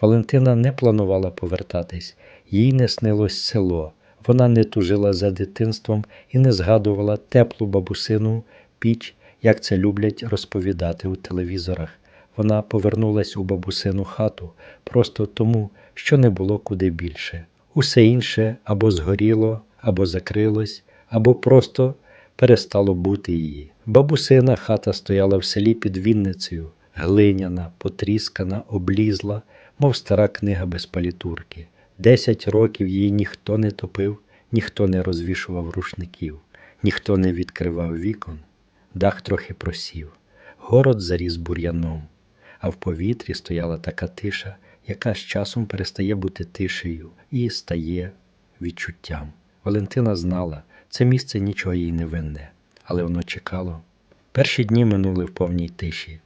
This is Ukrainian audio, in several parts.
Валентина не планувала повертатись, їй не снилось село. Вона не тужила за дитинством і не згадувала теплу бабусину піч, як це люблять розповідати у телевізорах. Вона повернулась у бабусину хату просто тому, що не було куди більше. Усе інше або згоріло, або закрилось, або просто перестало бути її. Бабусина хата стояла в селі під Вінницею, глиняна, потріскана, облізла, мов стара книга без палітурки. Десять років її ніхто не топив, ніхто не розвішував рушників, ніхто не відкривав вікон, дах трохи просів, город заріс бур'яном, а в повітрі стояла така тиша, яка з часом перестає бути тишею і стає відчуттям. Валентина знала, це місце нічого їй не винне, але воно чекало. Перші дні минули в повній тиші.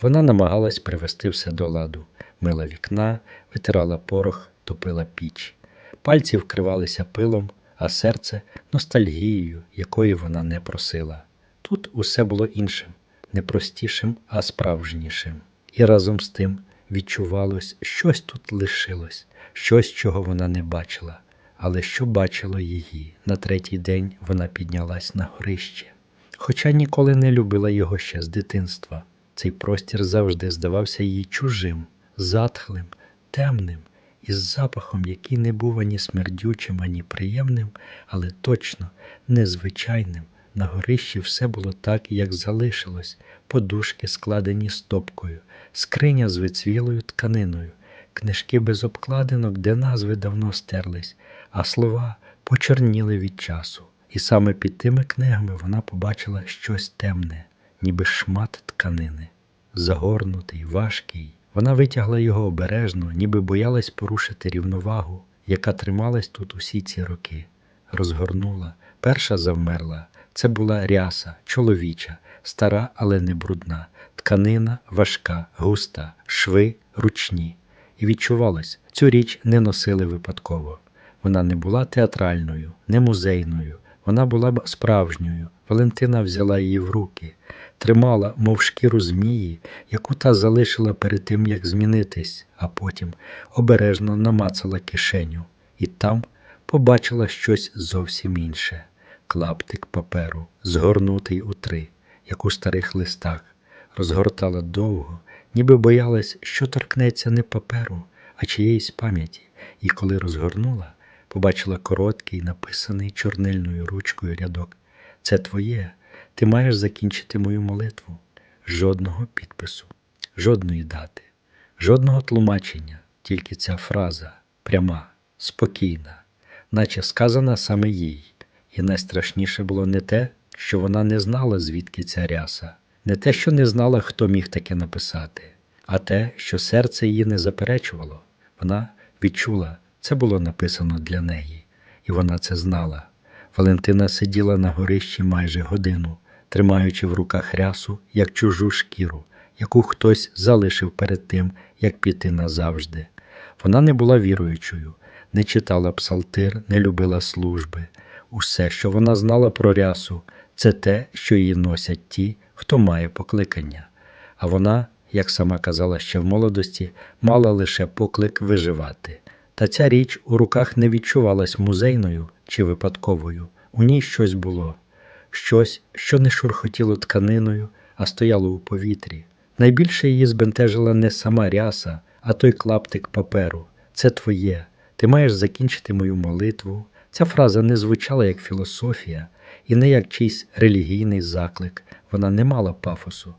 Вона намагалась привести все до ладу, мила вікна, витирала порох, топила піч. Пальці вкривалися пилом, а серце ностальгією, якої вона не просила. Тут усе було іншим, не простішим, а справжнішим. І разом з тим відчувалось, щось тут лишилось, щось, чого вона не бачила. Але що бачило її? На третій день вона піднялась на горище. Хоча ніколи не любила його ще з дитинства. Цей простір завжди здавався їй чужим, затхлим, темним, із запахом, який не був ані смердючим, ані приємним, але точно незвичайним. На горищі все було так, як залишилось, подушки складені стопкою, скриня з вицвілою тканиною, книжки без обкладинок, де назви давно стерлись, а слова почорніли від часу. І саме під тими книгами вона побачила щось темне, ніби шмат тканини, загорнутий, важкий. Вона витягла його обережно, ніби боялась порушити рівновагу, яка трималась тут усі ці роки. Розгорнула, перша завмерла. Це була ряса, чоловіча, стара, але не брудна, тканина важка, густа, шви ручні. І відчувалось, цю річ не носили випадково. Вона не була театральною, не музейною, вона була б справжньою. Валентина взяла її в руки, тримала, мов шкіру змії, яку та залишила перед тим, як змінитись, а потім обережно намацала кишеню, і там побачила щось зовсім інше. Клаптик паперу, згорнутий у три, як у старих листах, розгортала довго, ніби боялась, що торкнеться не паперу, а чиєїсь пам'яті, і коли розгорнула, побачила короткий, написаний чорнильною ручкою рядок. Це твоє, ти маєш закінчити мою молитву. Жодного підпису, жодної дати, жодного тлумачення, тільки ця фраза пряма, спокійна, наче сказана саме їй. І найстрашніше було не те, що вона не знала, звідки ця ряса, не те, що не знала, хто міг таке написати, а те, що серце її не заперечувало. Вона відчула, це було написано для неї, і вона це знала. Валентина сиділа на горищі майже годину, тримаючи в руках рясу, як чужу шкіру, яку хтось залишив перед тим, як піти назавжди. Вона не була віруючою, не читала псалтир, не любила служби. Усе, що вона знала про рясу, це те, що її носять ті, хто має покликання. А вона, як сама казала ще в молодості, мала лише поклик виживати. Та ця річ у руках не відчувалась музейною чи випадковою. У ній щось було, щось, що не шурхотіло тканиною, а стояло у повітрі. Найбільше її збентежила не сама ряса, а той клаптик паперу. Це твоє. Ти маєш закінчити мою молитву. Ця фраза не звучала як філософія і не як чийсь релігійний заклик. Вона не мала пафосу,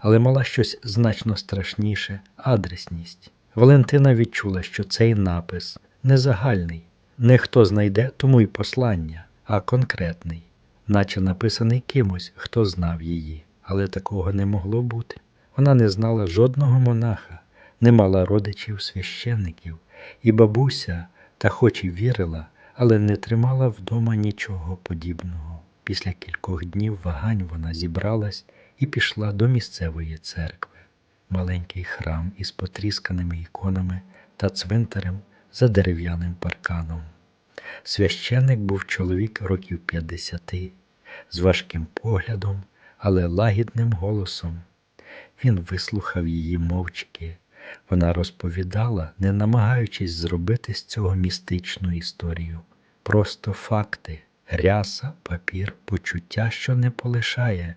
але мала щось значно страшніше адресність. Валентина відчула, що цей напис не загальний, не хто знайде тому й послання, а конкретний, наче написаний кимось, хто знав її. Але такого не могло бути. Вона не знала жодного монаха, не мала родичів священників, і бабуся, та хоч і вірила, але не тримала вдома нічого подібного. Після кількох днів вагань вона зібралась і пішла до місцевої церкви. Маленький храм із потрісканими іконами та цвинтарем за дерев'яним парканом. Священик був чоловік років п'ятдесяти, з важким поглядом, але лагідним голосом. Він вислухав її мовчки, Вона розповідала, не намагаючись зробити з цього містичну історію. Просто факти, ряса, папір, почуття, що не полишає.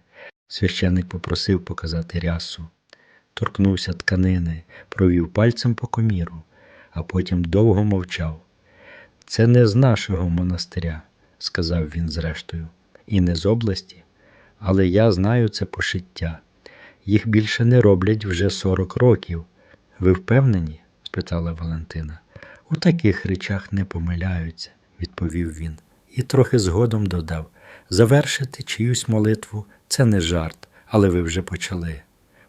Священник попросив показати рясу. Торкнувся тканини, провів пальцем по коміру, а потім довго мовчав. Це не з нашого монастиря, сказав він зрештою, і не з області, але я знаю це пошиття. Їх більше не роблять вже 40 років. Ви впевнені? спитала Валентина. У таких речах не помиляються, відповів він, і трохи згодом додав завершити чиюсь молитву це не жарт, але ви вже почали.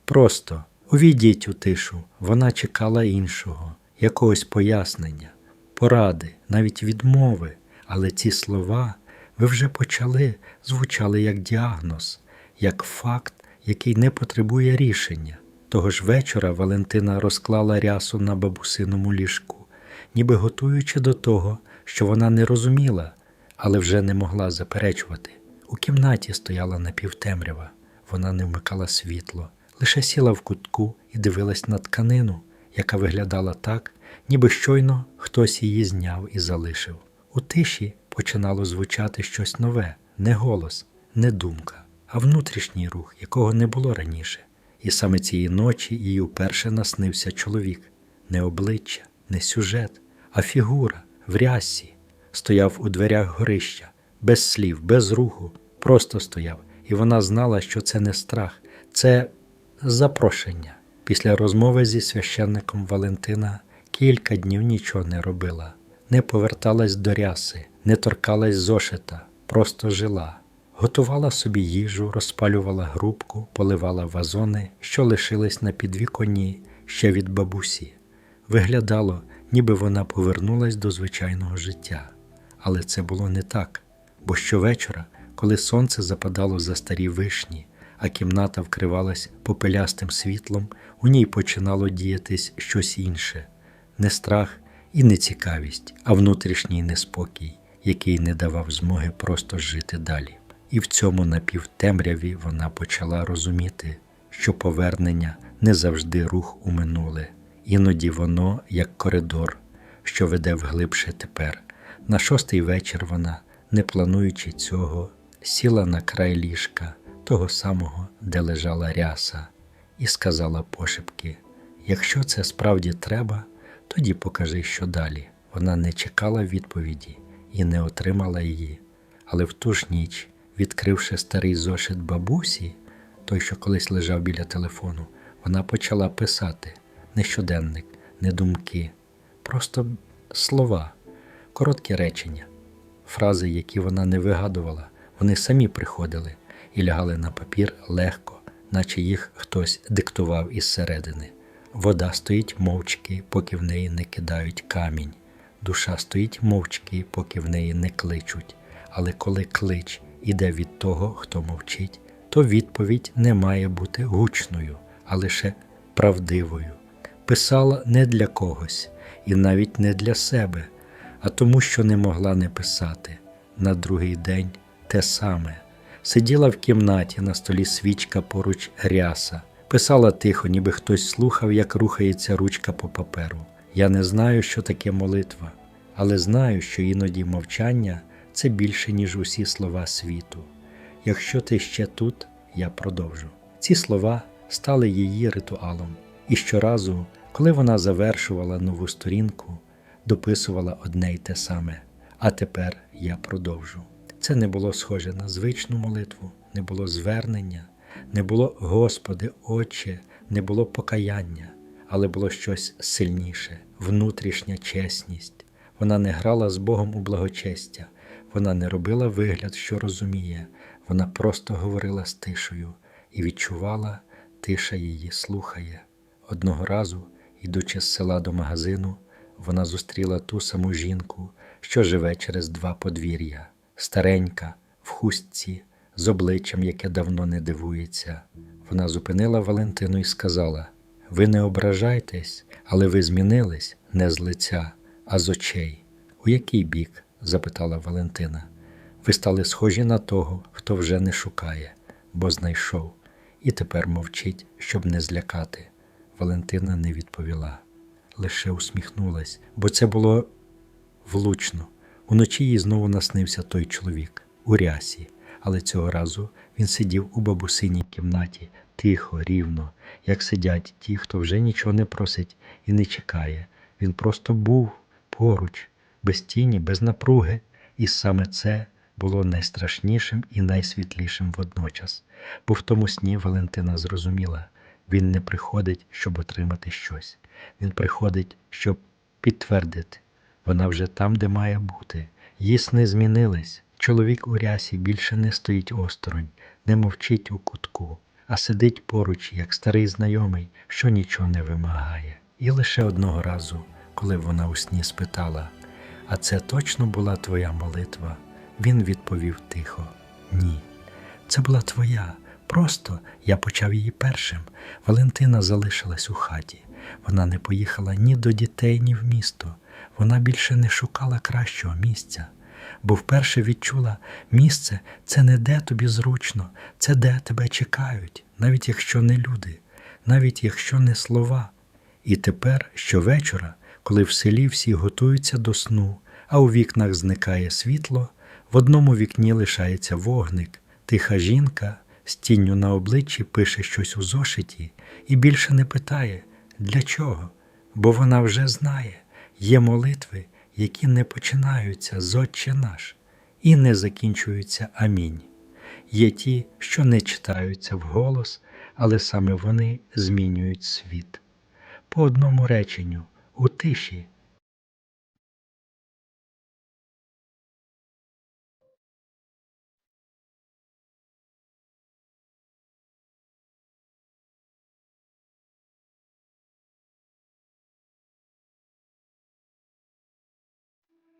Просто увійдіть у тишу, вона чекала іншого, якогось пояснення, поради, навіть відмови, але ці слова ви вже почали, звучали як діагноз, як факт, який не потребує рішення. Того ж вечора Валентина розклала рясу на бабусиному ліжку, ніби готуючи до того, що вона не розуміла, але вже не могла заперечувати. У кімнаті стояла напівтемрява, вона не вмикала світло, лише сіла в кутку і дивилась на тканину, яка виглядала так, ніби щойно хтось її зняв і залишив. У тиші починало звучати щось нове, не голос, не думка, а внутрішній рух, якого не було раніше. І саме цієї ночі їй уперше наснився чоловік, не обличчя, не сюжет, а фігура в рясі. Стояв у дверях горища, без слів, без руху, просто стояв, і вона знала, що це не страх, це запрошення. Після розмови зі священником Валентина кілька днів нічого не робила, не поверталась до ряси, не торкалась зошита, просто жила. Готувала собі їжу, розпалювала грубку, поливала вазони, що лишились на підвіконні ще від бабусі. Виглядало, ніби вона повернулась до звичайного життя. Але це було не так, бо щовечора, коли сонце западало за старі вишні, а кімната вкривалась попелястим світлом, у ній починало діятись щось інше не страх і не цікавість, а внутрішній неспокій, який не давав змоги просто жити далі. І в цьому напівтемряві вона почала розуміти, що повернення не завжди рух у минуле, іноді воно як коридор, що веде вглибше тепер. На шостий вечір вона, не плануючи цього, сіла на край ліжка, того самого, де лежала ряса, і сказала пошепки: якщо це справді треба, тоді покажи, що далі. Вона не чекала відповіді і не отримала її. Але в ту ж ніч, відкривши старий зошит бабусі, той, що колись лежав біля телефону, вона почала писати не щоденник, не думки, просто слова, короткі речення, фрази, які вона не вигадувала, вони самі приходили і лягали на папір легко, наче їх хтось диктував із середини. Вода стоїть мовчки, поки в неї не кидають камінь. Душа стоїть мовчки, поки в неї не кличуть. Але коли клич іде від того, хто мовчить, то відповідь не має бути гучною, а лише правдивою. Писала не для когось і навіть не для себе, а тому, що не могла не писати. На другий день те саме. Сиділа в кімнаті на столі свічка поруч ряса, писала тихо, ніби хтось слухав, як рухається ручка по паперу. Я не знаю, що таке молитва, але знаю, що іноді мовчання це більше, ніж усі слова світу. Якщо ти ще тут, я продовжу. Ці слова стали її ритуалом, і щоразу, коли вона завершувала нову сторінку, дописувала одне й те саме. А тепер я продовжу. Це не було схоже на звичну молитву, не було звернення, не було Господи, Отче, не було покаяння, але було щось сильніше, внутрішня чесність. Вона не грала з Богом у благочестя, вона не робила вигляд, що розуміє, вона просто говорила з тишею і відчувала, тиша її слухає. Одного разу, йдучи з села до магазину, вона зустріла ту саму жінку, що живе через два подвір'я, старенька, в хустці, з обличчям, яке давно не дивується. Вона зупинила Валентину і сказала: Ви не ображайтесь, але ви змінились не з лиця, а з очей. У який бік? запитала Валентина. Ви стали схожі на того, хто вже не шукає, бо знайшов, і тепер мовчить, щоб не злякати. Валентина не відповіла, лише усміхнулась, бо це було влучно. Уночі їй знову наснився той чоловік у рясі, але цього разу він сидів у бабусиній кімнаті, тихо, рівно, як сидять ті, хто вже нічого не просить і не чекає. Він просто був поруч, без тіні, без напруги, і саме це було найстрашнішим і найсвітлішим водночас. Бо в тому сні Валентина зрозуміла, він не приходить, щоб отримати щось. Він приходить, щоб підтвердити. Вона вже там, де має бути. Її сни змінились. Чоловік у рясі більше не стоїть осторонь, не мовчить у кутку, а сидить поруч, як старий знайомий, що нічого не вимагає. І лише одного разу, коли вона у сні спитала: А це точно була твоя молитва? Він відповів тихо: Ні. Це була твоя. Просто я почав її першим. Валентина залишилась у хаті. Вона не поїхала ні до дітей, ні в місто. Вона більше не шукала кращого місця, бо вперше відчула місце це не де тобі зручно, це де тебе чекають, навіть якщо не люди, навіть якщо не слова. І тепер щовечора, коли в селі всі готуються до сну, а у вікнах зникає світло, в одному вікні лишається вогник, тиха жінка з тінню на обличчі пише щось у зошиті і більше не питає для чого, бо вона вже знає, є молитви, які не починаються з Отче наш і не закінчуються Амінь. Є ті, що не читаються вголос, але саме вони змінюють світ. По одному реченню, у тиші,